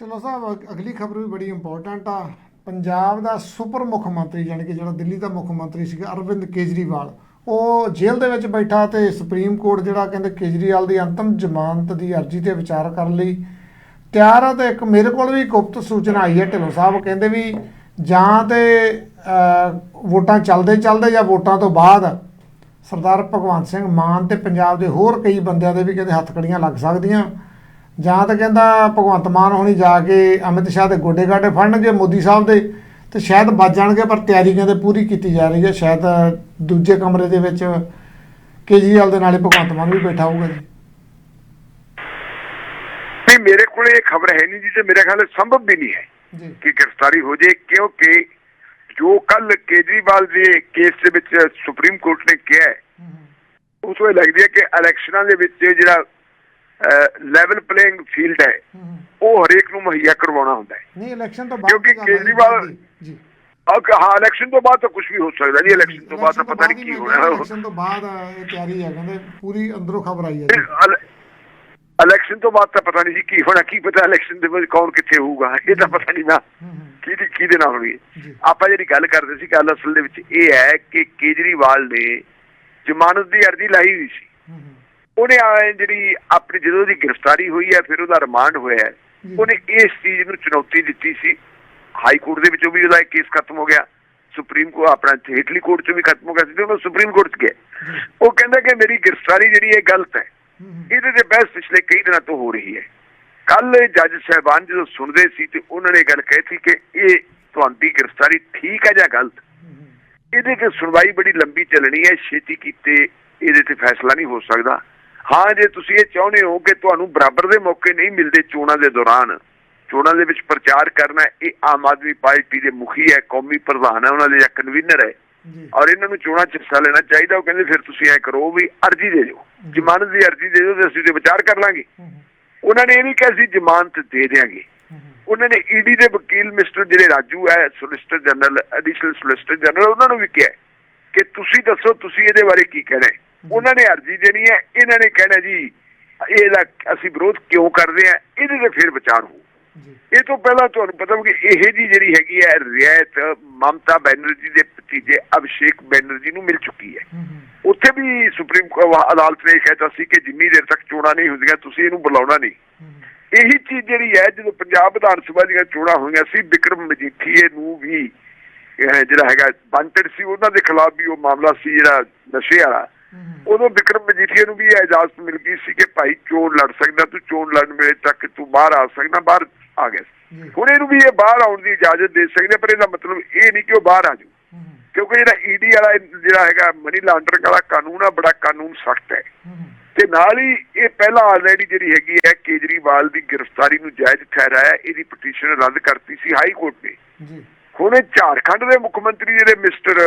ਢਿੱਲੋਂ ਸਾਹਿਬ ਅਗ- ਅਗਲੀ ਖਬਰ ਵੀ ਬੜੀ ਇੰਪੋਰਟੈਂਟ ਆ। ਪੰਜਾਬ ਦਾ ਸੁਪਰ ਮੁੱਖ ਮੰਤਰੀ ਯਾਨੀ ਕਿ ਜਿਹੜਾ ਦਿੱਲੀ ਦਾ ਮੁੱਖ ਮੰਤਰੀ ਸੀਗਾ ਅਰਵਿੰਦ ਕੇਜਰੀਵਾਲ, ਉਹ ਜੇਲ੍ਹ ਦੇ ਵਿੱਚ ਬੈਠਾ ਤੇ ਸੁਪਰੀਮ ਕੋਰਟ ਜਿਹੜਾ ਕਹਿੰਦੇ ਕੇਜਰੀਵਾਲ ਦੀ ਅੰਤਮ ਜ਼ਮਾਨਤ ਦੀ ਅਰਜ਼ੀ ਤੇ ਵਿਚਾਰ ਕਰਨ ਲਈ। ਤਿਆਰ ਆ ਤੇ ਇੱਕ ਮੇਰੇ ਕੋਲ ਵੀ ਗੁਪਤ ਸੂਚਨਾ ਆਈ ਹੈ, ਢਿੱਲੋਂ ਸਾਹਿਬ ਕਹਿੰਦੇ ਵੀ ਜਾਂ ਤੇ ਵੋਟਾਂ ਚੱਲਦੇ ਚੱਲਦੇ ਜਾਂ ਵੋਟਾਂ ਤੋਂ ਬਾਅਦ ਸਰਦਾਰ ਭਗਵੰਤ ਸਿੰਘ ਮਾਨ ਤੇ ਪੰਜਾਬ ਦੇ ਹੋਰ ਕਈ ਬੰਦਿਆਂ ਦੇ ਵੀ ਕਹਿੰਦੇ ਹੱਥਕੜੀਆਂ ਲੱਗ ਸਕਦੀਆਂ। ਜਾਂ ਤਾਂ ਕਹਿੰਦਾ ਭਗਵੰਤ ਮਾਨ ਹੋਣੀ ਜਾ ਕੇ ਅਮਿਤ ਸ਼ਾਹ ਦੇ ਗੋਡੇ ਗਾਡੇ ਫੜਨਗੇ ਮੋਦੀ ਸਾਹਿਬ ਦੇ ਤੇ ਸ਼ਾਇਦ ਬਚ ਜਾਣਗੇ ਪਰ ਤਿਆਰੀ ਕਹਿੰਦੇ ਪੂਰੀ ਕੀਤੀ ਜਾ ਰਹੀ ਹੈ। ਸ਼ਾਇਦ ਦੂਜੇ ਕਮਰੇ ਦੇ ਵਿੱਚ ਕੇਜਰੀਵਾਲ ਦੇ ਨਾਲੇ ਭਗਵੰਤ ਮਾਨ ਵੀ ਬੈਠਾ ਹੋਊਗਾ ਜੀ। ਨਹੀਂ ਮੇਰੇ ਕੋਲ ਇਹ ਖਬਰ ਹੈ ਨਹੀਂ ਜੀ ਤੇ ਮੇਰੇ ਖਿਆਲ ਸੰਭਵ ਵੀ ਨਹੀਂ ਹੈ ਕਿ ਗ੍ਰਿਫਤਾਰੀ ਹੋ ਜੇ ਕਿਉਂਕਿ ਜੋ ਕੱਲ ਕੇਜਰੀਵਾਲ ਦੇ ਕੇਸ ਦੇ ਵਿੱਚ ਸੁਪਰੀਮ ਕੋਰਟ ਨੇ ਕਿਹਾ ਉਸ ਇਹ ਲੱਗਦੀ ਹੈ ਕਿ ਇਲੈਕਸ਼ਨਾਂ ਦੇ ਵਿੱਚ ਜਿਹੜਾ ਲੈਵਲ ਪਲੇਇੰਗ ਫੀਲਡ ਹੈ। ਉਹ ਹਰੇਕ ਨੂੰ ਮੁਹੱਈਆ ਕਰਵਾਉਣਾ ਹੁੰਦਾ ਹੈ। ਨਹੀਂ ਇਲੈਕਸ਼ਨ ਤੋਂ ਬਾਅਦ ਕਿਉਂਕਿ ਕੇਜਰੀਵਾਲ- ਜੀ। ਹਾਂ ਇਲੈਕਸ਼ਨ ਤੋਂ ਬਾਅਦ ਤਾਂ ਕੁਝ ਵੀ ਹੋ ਸਕਦਾ ਜੀ। ਇਲੈਕਸ਼ਨ ਤੋਂ ਬਾਅਦ ਤਾਂ ਪਤਾ ਨਹੀਂ ਕੀ ਹੋਣਾ। ਇਲੈਕਸ਼ਨ ਤੋਂ ਬਾਅਦ ਇਹ ਤਿਆਰੀ ਹੈ ਕਹਿੰਦੇ ਪੂਰੀ ਅੰਦਰੋਂ ਖਬਰ ਆਈ ਹੈ ਜੀ। ਇਲੈਕਸ਼ਨ ਤੋਂ ਬਾਅਦ ਤਾਂ ਪਤਾ ਨਹੀਂ ਜੀ ਕੀ ਹੋਣਾ ਕੀ ਪਤਾ ਇਲੈਕਸ਼ਨ ਦੇ ਵਿੱਚ ਕੌਣ ਕਿੱਥੇ ਹੋਊਗਾ। ਇਹ ਤਾਂ ਪਤਾ ਨਹੀਂ ਨਾ। ਕਿਹਦੀ ਕਿਹਦੇ ਨਾਲ ਹੋਣੀ ਆਪਾਂ ਜਿਹੜੀ ਗੱਲ ਕਰਦੇ ਸੀ ਗੱਲ ਅਸਲ ਦੇ ਵਿੱਚ ਇਹ ਹੈ ਕਿ ਕੇਜਰੀਵਾਲ ਨੇ ਜ਼ਮਾਨਤ ਦੀ ਅਰਜ਼ੀ ਲਾਈ ਹੋਈ ਸੀ। ਉਹਨੇ ਆ ਜਿਹੜੀ ਆਪਣੀ ਜਦੋਂ ਦੀ ਗ੍ਰਿਫਤਾਰੀ ਹੋਈ ਹੈ ਫਿਰ ਉਹਦਾ ਰਿਮਾਂਡ ਹੋਇਆ। ਉਹਨੇ ਇਸ ਚੀਜ਼ ਨੂੰ ਚੁਣੌਤੀ ਦਿੱਤੀ ਸੀ। ਹਾਈ ਕੋਰਟ ਦੇ ਵਿੱਚੋਂ ਵੀ ਉਹਦਾ ਕੇਸ ਖਤਮ ਹੋ ਗਿਆ। ਸੁਪਰੀਮ ਕੋਰਟ ਆਪਣਾ ਹੇਠਲੀ ਕੋਰਟ ਚੋਂ ਵੀ ਖਤਮ ਹੋ ਗਿਆ ਸੀ ਤੇ ਉਹ ਸੁਪਰੀਮ ਕੋਰਟ 'ਚ ਗਿਆ। ਉਹ ਕਹਿੰਦਾ ਕਿ ਮੇਰੀ ਗ੍ਰਿਫਤਾਰੀ ਜਿਹੜੀ ਹੈ ਗਲਤ ਹੈ। ਇਹਦੇ ਤੇ ਬਹਿਸ ਪਿਛਲੇ ਕਈ ਦਿਨਾਂ ਤੋਂ ਹੋ ਰਹੀ ਹੈ। ਕੱਲ ਜੱਜ ਸਾਹਿਬਾਨ ਜਦੋਂ ਸੁਣਦੇ ਸੀ ਤੇ ਉਹਨਾਂ ਨੇ ਇਹ ਗੱਲ ਕਹੀ ਸੀ ਕਿ ਇਹ ਤੁਹਾਡੀ ਗ੍ਰਿਫਤਾਰੀ ਠੀਕ ਹੈ ਜਾਂ ਗਲਤ? ਇਹਦੇ ਤੇ ਸੁਣਵਾਈ ਬੜੀ ਲੰਬੀ ਚੱਲਣੀ ਹੈ। ਛੇਤੀ ਕੀਤੇ ਇਹਦੇ ਤੇ ਫੈਸਲਾ ਨਹੀਂ ਹੋ ਸਕਦਾ। ਹਾਂ ਜੇ ਤੁਸੀਂ ਇਹ ਚਾਹੁੰਦੇ ਹੋ ਕਿ ਤੁਹਾਨੂੰ ਬਰਾਬਰ ਦੇ ਮੌਕੇ ਨਹੀਂ ਮਿਲਦੇ ਚੋਣਾਂ ਦੇ ਦੌਰਾਨ ਚੋਣਾਂ ਦੇ ਵਿੱਚ ਪ੍ਰਚਾਰ ਕਰਨਾ ਇਹ ਆਮ ਆਦਮੀ ਪਾਰਟੀ ਦੇ ਮੁਖੀ ਹੈ ਕੌਮੀ ਪ੍ਰਧਾਨ ਹੈ ਉਹਨਾਂ ਦੇ ਜਾਂ ਕਨਵੀਨਰ ਹੈ। ਔਰ ਇਹਨਾਂ ਨੂੰ ਚੋਣਾਂ 'ਚ ਹਿੱਸਾ ਲੈਣਾ ਚਾਹੀਦਾ ਉਹ ਕਹਿੰਦੇ ਫਿਰ ਤੁਸੀਂ ਐ ਕਰੋ ਵੀ ਅਰਜ਼ੀ ਦੇ ਦਿਓ। ਜ਼ਮਾਨਤ ਦੀ ਅਰਜ਼ੀ ਦੇ ਦਿਓ ਤੇ ਅਸੀਂ ਤੇ ਵਿਚਾਰ ਕਰ ਲਾਂਗੇ। ਉਹਨਾਂ ਨੇ ਇਹ ਨਹੀਂ ਕਿਹਾ ਸੀ ਜ਼ਮਾਨਤ ਦੇ ਦੇਾਂਗੇ ਉਹਨਾਂ ਨੇ ਈਡੀ ਦੇ ਵਕੀਲ ਮਿਸਟਰ ਜਿਹੜੇ ਰਾਜੂ ਹੈ solicitor general additional solicitor general ਉਹਨਾਂ ਨੂੰ ਵੀ ਕਿਹਾ ਕਿ ਤੁਸੀਂ ਦੱਸੋ ਤੁਸੀਂ ਇਹਦੇ ਬਾਰੇ ਕੀ ਕਹਿਣਾ ਹੈ। ਉਹਨਾਂ ਨੇ ਅਰਜ਼ੀ ਦੇਣੀ ਹੈ ਇਹਨਾਂ ਨੇ ਕਹਿਣਾ ਜੀ ਇਹਦਾ ਅਸੀਂ ਵਿਰੋਧ ਕਿਉਂ ਕਰਦੇ ਆ ਇਹਦੇ ਤੇ ਫਿਰ ਵਿਚਾਰ ਹੋਊ। ਜੀ। ਇਹ ਤੋਂ ਪਹਿਲਾਂ ਤੁਹਾਨੂੰ ਪਤਾ ਕਿ ਇਹ ਜੀ ਜਿਹੜੀ ਹੈਗੀ ਹੈ ਰਿਆਇਤ ਮਮਤਾ ਬੈਨਰਜੀ ਦੇ ਭਤੀਜੇ ਅਭਿਸ਼ੇਕ ਬੈਨਰਜੀ ਨੂੰ ਮਿਲ ਚੁੱਕੀ ਹੈ। ਹੂੰ, ਹੂੰ, ਉੱਥੇ ਵੀ ਸੁਪਰੀਮ ਅਦਾਲਤ ਨੇ ਕਹਿਤਾ ਸੀ ਕਿ ਜਿੰਨੀ ਦੇਰ ਤੱਕ ਚੋਣਾਂ ਨਹੀਂ ਹੁੰਦੀਆਂ ਤੁਸੀਂ ਇਹਨੂੰ ਬੁਲਾਉਣਾ ਨਹੀਂ। ਹੂੰ, ਇਹੀ ਚੀਜ਼ ਜਿਹੜੀ ਹੈ ਜਦੋਂ ਪੰਜਾਬ ਵਿਧਾਨ ਸਭਾ ਦੀਆਂ ਚੋਣਾਂ ਹੋਈਆਂ ਸੀ ਵਿਕਰਮ ਮਜੀਠੀਏ ਨੂੰ ਵੀ ਜਿਹੜਾ ਹੈਗਾ ਵਾਂਟਡ ਸੀ ਉਹਨਾਂ ਦੇ ਖਿਲਾਫ ਵੀ ਉਹ ਮਾਮਲਾ ਸੀ ਜਿਹੜਾ ਨਸ਼ੇ ਵਾਲਾ। ਹੂੰ, ਹੂੰ, ਉਦੋਂ ਵਿਕਰਮ ਮਜੀਠੀਏ ਨੂੰ ਵੀ ਇਹ ਇਜਾਜ਼ਤ ਮਿਲ ਗਈ ਸੀ ਕਿ ਭਾਈ ਚੋਣ ਲੜ ਸਕਦਾ ਤੂੰ ਚੋਣ ਲੜਨ ਵੇਲੇ ਤੱਕ ਤੂੰ ਬਾਹਰ ਆ ਸਕਦਾ ਬਾਹਰ ਆ ਗਿਆ। ਜੀ। ਹੁਣ ਇਹਨੂੰ ਵੀ ਇਹ ਬਾਹਰ ਆਉਣ ਦੀ ਇਜਾਜ਼ਤ ਦੇ ਸਕਦੇ ਪਰ ਇਹਦਾ ਮਤਲਬ ਇਹ ਨਹੀਂ ਕਿ ਉਹ ਬਾਹਰ ਆ ਹੂੰ, ਕਿਉਂਕਿ ਜਿਹੜਾ ਈਡੀ ਵਾਲਾ ਜਿਹੜਾ ਹੈਗਾ ਮਨੀ ਲਾਂਡਰਿੰਗ ਵਾਲਾ ਕਾਨੂੰਨ ਆ ਬੜਾ ਕਾਨੂੰਨ ਸਖਤ ਹੈ। ਤੇ ਨਾਲ ਹੀ ਇਹ ਪਹਿਲਾਂ ਆਲਰੇਡੀ ਜਿਹੜੀ ਹੈਗੀ ਹੈ ਕੇਜਰੀਵਾਲ ਦੀ ਗ੍ਰਿਫਤਾਰੀ ਨੂੰ ਜਾਇਜ਼ ਠਹਿਰਾਇਆ ਇਹਦੀ ਪਟੀਸ਼ਨ ਰੱਦ ਕਰਤੀ ਸੀ ਹਾਈ ਕੋਰਟ ਨੇ। ਜੀ। ਹੁਣ ਇਹ ਝਾਰਖੰਡ ਦੇ ਮੁੱਖ ਮੰਤਰੀ ਜਿਹੜੇ ਮਿਸਟਰ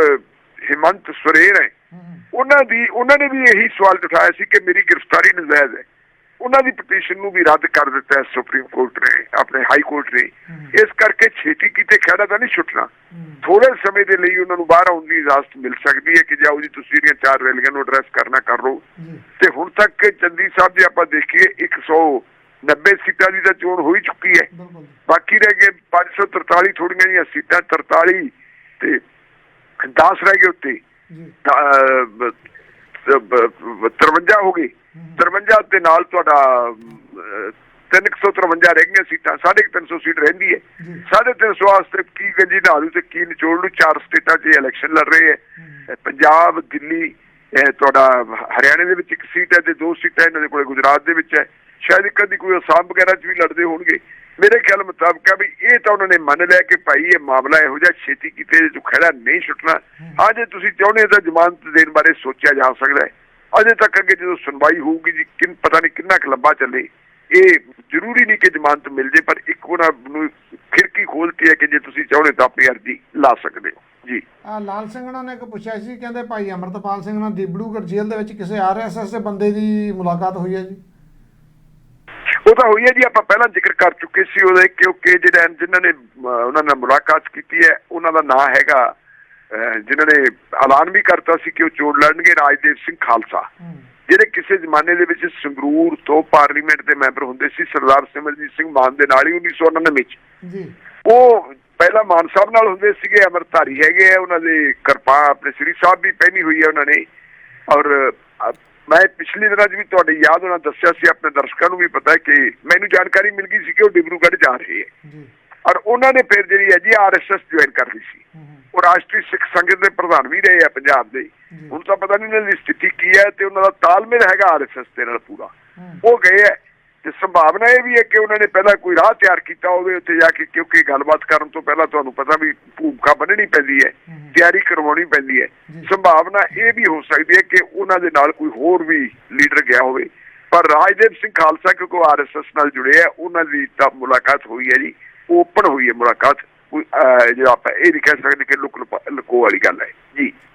ਹਿਮੰਤ ਸੋਰੇਨ ਹੂੰ, ਉਹਨਾਂ ਦੀ ਉਹਨਾਂ ਨੇ ਵੀ ਇਹੀ ਸਵਾਲ ਉਠਾਇਆ ਸੀ ਕਿ ਮੇਰੀ ਗ੍ਰਿਫਤਾਰੀ ਨਜਾਇਜ਼ ਹੈ। ਉਹਨਾਂ ਦੀ ਪਟੀਸ਼ਨ ਨੂੰ ਵੀ ਰੱਦ ਕਰ ਦਿੱਤਾ ਹੈ ਸੁਪਰੀਮ ਕੋਰਟ ਨੇ ਆਪਣੇ ਹਾਈ ਕੋਰਟ ਨੇ। ਇਸ ਕਰਕੇ ਛੇਤੀ ਕੀਤੇ ਖੜਾ ਤਾਂ ਨਹੀਂ ਛੁੱਟਣਾ। ਥੋੜੇ ਸਮੇਂ ਦੇ ਲਈ ਉਹਨਾਂ ਨੂੰ ਬਾਹਰ ਆਉਣ ਦੀ ਇਜਾਜ਼ਤ ਮਿਲ ਸਕਦੀ ਹੈ ਕਿ ਜਾਓ ਜੀ ਤੁਸੀਂ ਇਹਦੀਆਂ ਚਾਰ ਰੈਲੀਆਂ ਨੂੰ ਐਡਰੈਸ ਕਰਨਾ ਕਰ ਲਓ। ਤੇ ਹੁਣ ਤੱਕ ਚੰਦੀ ਸਾਹਿਬ ਜੇ ਆਪਾਂ ਦੇਖੀਏ 190 ਸੀਟਾਂ ਦੀ ਤਾਂ ਚੋਣ ਹੋ ਹੀ। ਚੁੱਕੀ ਹੈ ਬਾਕੀ ਰਹਿ ਗਏ 543 ਥੋੜੀਆਂ ਜਿਹੀਆਂ ਸੀਟਾਂ 43 ਤੇ 10 ਰਹਿ ਗਏ ਉੱਤੇ। 53 ਹੋ ਗਈ। ਹੂੰ, 53 ਦੇ ਨਾਲ ਤੁਹਾਡਾ ਅਹ, 353 ਰਹਿ ਗਈਆਂ ਸੀਟਾਂ 350 ਸੀਟ ਰਹਿੰਦੀ ਹੈ। ਜੀ। 350 ਵਾਸਤੇ ਕੀ ਗੰਜੀ ਨਾਲੂ ਤੇ ਕੀ ਨਿਚੋੜ ਨੂੰ ਚਾਰ ਸਟੇਟਾਂ 'ਚ ਇਲੈਕਸ਼ਨ ਲੜ ਰਹੇ ਹੈ। ਪੰਜਾਬ ਦਿੱਲੀ ਤੁਹਾਡਾ ਹਰਿਆਣੇ ਦੇ ਵਿੱਚ ਇੱਕ ਸੀਟ ਹੈ ਤੇ ਦੋ ਸੀਟਾਂ ਇਹਨਾਂ ਦੇ ਕੋਲੇ ਗੁਜਰਾਤ ਦੇ ਵਿੱਚ ਹੈ। ਸ਼ਾਇਦ ਇੱਕ ਅੱਧੀ ਕੋਈ ਅਸਾਮ ਵਗੈਰਾ 'ਚ ਵੀ ਲੜਦੇ ਹੋਣਗੇ। ਮੇਰੇ ਖਿਆਲ ਮੁਤਾਬਕ ਆ ਵੀ ਇਹ ਤਾਂ ਉਹਨਾਂ ਨੇ ਮੰਨ ਲਿਆ ਕਿ ਭਾਈ ਇਹ ਮਾਮਲਾ ਇਹੋ ਜਿਹਾ ਛੇਤੀ ਕੀਤੇ ਤੋਂ ਖੜਾ ਨਹੀਂ ਛੁੱਟਣਾ। ਹਾਂ। ਜੇ ਤੁਸੀਂ ਚਾਹੁੰਦੇ ਤਾਂ ਜ਼ਮਾਨਤ ਦੇਣ ਬਾਰੇ ਸੋਚਿਆ ਜਾ ਸਕਦਾ ਹੈ। ਅਜੇ ਤੱਕ ਅੱਗੇ ਜਦੋਂ ਸੁਣਵਾਈ ਹੋਊਗੀ ਜੀ ਕਿੰਨ ਪਤਾ ਨਹੀਂ ਕਿੰਨਾ ਕੁ ਲੰਬਾ ਚੱਲੇ। ਇਹ ਜ਼ਰੂਰੀ ਨਹੀਂ ਕਿ ਜ਼ਮਾਨਤ ਮਿਲ ਜੇ ਪਰ ਇੱਕ ਉਹਨਾਂ ਨੂੰ ਖਿੜਕੀ ਖੋਲਤੀ ਹੈ ਕਿ ਜੇ ਤੁਸੀਂ ਚਾਹੁੰਦੇ ਤਾਂ ਆਪਣੀ ਅਰਜ਼ੀ ਲਾ ਸਕਦੇ ਹੋ। ਜੀ। ਆ ਲਾਲ ਸਿੰਘ ਉਹਨਾਂ ਨੇ ਇੱਕ ਪੁੱਛਿਆ ਸੀ ਕਹਿੰਦੇ ਭਾਈ ਅਮਰਤਪਾਲ ਸਿੰਘ ਨਾਲ ਦਿਬੜੂਗੜ ਜੇਲ੍ਹ ਦੇ ਵਿੱਚ ਕਿਸੇ ਆਰਐਸਐਸ ਦੇ ਬੰਦੇ ਦੀ ਮੁਲਾਕਾਤ ਹੋਈ ਹੈ ਜੀ। ਉਹ ਤਾਂ ਹੋਈ ਹੈ ਜੀ ਆਪਾਂ ਪਹਿਲਾਂ ਜ਼ਿਕਰ ਕਰ ਚੁੱਕੇ ਸੀ ਉਹਦੇ ਕਿਉਂਕਿ ਜਿਹੜਾ ਜਿਨ੍ਹਾਂ ਨੇ ਉਹਨਾਂ ਨਾਲ ਮੁਲਾਕਾਤ ਕੀਤੀ ਹੈ ਉਹਨਾਂ ਦਾ ਨਾਂ ਹੈਗਾ ਜਿਨ੍ਹਾਂ ਨੇ ਐਲਾਨ ਵੀ ਕਰਤਾ ਸੀ ਕਿ ਉਹ ਚੋਣ ਲੜਨਗੇ ਰਾਜਦੇਵ ਸਿੰਘ ਖਾਲਸਾ। ਜਿਹੜੇ ਕਿਸੇ ਜ਼ਮਾਨੇ ਦੇ ਵਿੱਚ ਸੰਗਰੂਰ ਤੋਂ ਪਾਰਲੀਮੈਂਟ ਦੇ ਮੈਂਬਰ ਹੁੰਦੇ ਸੀ ਸਰਦਾਰ ਸਿਮਰਜੀਤ ਸਿੰਘ ਮਾਨ ਦੇ ਨਾਲ ਹੀ 1999 ਵਿੱਚ ਜੀ। ਉਹ ਪਹਿਲਾਂ ਮਾਨ ਸਾਹਿਬ ਨਾਲ ਹੁੰਦੇ ਸੀਗੇ ਅਮਰਧਾਰੀ ਹੈਗੇ ਆ ਉਹਨਾਂ ਦੇ ਕਿਰਪਾ ਆਪਣੇ ਸ੍ਰੀ ਸਾਹਿਬ ਵੀ ਪਹਿਨੀ ਹੋਈ ਹੈ ਉਹਨਾਂ ਨੇ। ਔਰ ਮੈਂ ਪਿਛਲੇ ਦਿਨਾਂ 'ਚ ਵੀ ਤੁਹਾਡੇ ਯਾਦ ਹੋਣਾ ਦੱਸਿਆ ਸੀ ਆਪਣੇ ਦਰਸ਼ਕਾਂ ਨੂੰ ਵੀ ਪਤਾ ਹੈ ਕਿ ਮੈਨੂੰ ਜਾਣਕਾਰੀ ਮਿਲ ਗਈ ਸੀ ਕਿ ਉਹ ਡਿਬਰੂਗੜ੍ਹ ਜਾ ਰਹੇ ਹੈ। ਜੀ। ਔਰ ਉਹਨਾਂ ਨੇ ਫਿਰ ਜਿਹੜੀ ਹੈ ਜੀ ਆਰਐਸਐਸ ਜੁਆਇਨ ਕਰ ਲਈ ਸੀ। ਉਹ ਰਾਸ਼ਟਰੀ ਸਿੱਖ ਸੰਗਤ ਦੇ ਪ੍ਰਧਾਨ ਵੀ ਰਹੇ ਆ ਪੰਜਾਬ ਦੇ। ਹੁਣ ਤਾਂ ਪਤਾ ਨਹੀਂ ਉਹਨਾਂ ਦੀ ਸਥਿਤੀ ਕੀ ਹੈ ਤੇ ਉਹਨਾਂ ਦਾ ਤਾਲਮੇਲ ਹੈਗਾ ਆਰਐਸਐਸ ਦੇ ਨਾਲ ਪੂਰਾ। ਉਹ ਗਏ ਹੈ। ਤੇ ਸੰਭਾਵਨਾ ਇਹ ਵੀ ਹੈ ਕਿ ਉਹਨਾਂ ਨੇ ਪਹਿਲਾਂ ਕੋਈ ਰਾਹ ਤਿਆਰ ਕੀਤਾ ਉਹਦੇ ਉੱਤੇ ਜਾ ਕੇ ਕਿਉਂਕਿ ਗੱਲਬਾਤ ਕਰਨ ਤੋਂ ਪਹਿਲਾਂ ਤੁਹਾਨੂੰ ਪਤਾ ਵੀ ਭੂਮਿਕਾ ਬੰਨਣੀ ਪੈਂਦੀ ਹੈ। ਤਿਆਰੀ ਕਰਵਾਉਣੀ ਪੈਂਦੀ ਹੈ। ਸੰਭਾਵਨਾ ਇਹ ਵੀ ਹੋ ਸਕਦੀ ਹੈ ਕਿ ਉਹਨਾਂ ਦੇ ਨਾਲ ਕੋਈ ਹੋਰ ਵੀ ਲੀਡਰ ਗਿਆ ਹੋਵੇ। ਪਰ ਰਾਜਦੇਵ ਸਿੰਘ ਖਾਲਸਾ ਕਿਉਂਕਿ ਆਰਐਸਐਸ ਨਾਲ ਜੁੜੇ ਆ ਉਹਨਾਂ ਦੀ ਤਾਂ ਮੁਲਾਕਾਤ ਹੋਈ ਹੈ ਜੀ। ਓਪਨ ਹੋਈ ਹੈ ਮੁਲਾਕਾਤ। ਕੋਈ ਜਿਹੜਾ ਆਪਾਂ ਇਹ ਨਹੀਂ ਕਹਿ ਸਕਦੇ ਕਿ ਲੁਕ ਲੁਕੋ ਵਾਲੀ ਗੱਲ ਹੈ। ਜੀ।